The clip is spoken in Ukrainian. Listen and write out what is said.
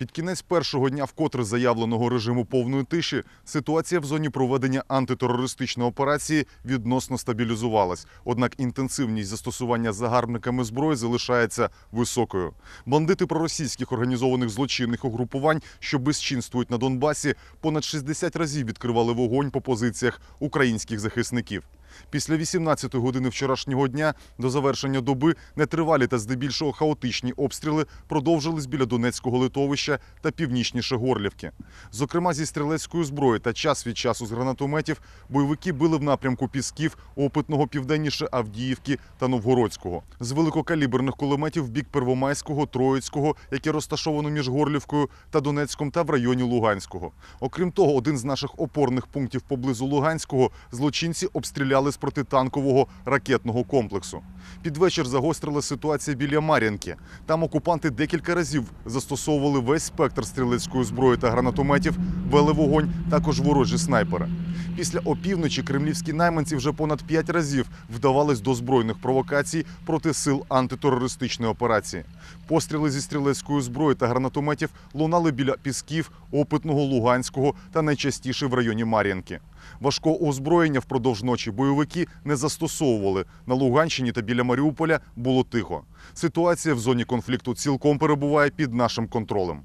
Під кінець першого дня вкотре заявленого режиму повної тиші ситуація в зоні проведення антитерористичної операції відносно стабілізувалась. Однак інтенсивність застосування загарбниками зброї залишається високою. Бандити проросійських організованих злочинних угрупувань, що безчинствують на Донбасі, понад 60 разів відкривали вогонь по позиціях українських захисників. Після 18 години вчорашнього дня до завершення доби нетривалі та здебільшого хаотичні обстріли продовжились біля Донецького литовища та північніше Горлівки. Зокрема, зі стрілецької зброї та час від часу з гранатометів бойовики били в напрямку Пісків, Опитного південніше Авдіївки та Новгородського. З великокаліберних кулеметів в бік Первомайського, Троїцького, яке розташовано між Горлівкою та Донецьком та в районі Луганського. Окрім того, один з наших опорних пунктів поблизу Луганського злочинці обстріляли з протитанкового ракетного комплексу. Під вечір загострила ситуація біля Мар'їнки. Там окупанти декілька разів застосовували весь спектр стрілецької зброї та гранатометів, вели вогонь, також ворожі снайпери. Після опівночі кремлівські найманці вже понад п'ять разів вдавались до збройних провокацій проти сил антитерористичної операції. Постріли зі стрілецької зброї та гранатометів лунали біля Пісків, Опитного, Луганського та найчастіше в районі Мар'їнки. Важкого озброєння впродовж ночі бойовики не застосовували. На Луганщині та біля Маріуполя було тихо. Ситуація в зоні конфлікту цілком перебуває під нашим контролем.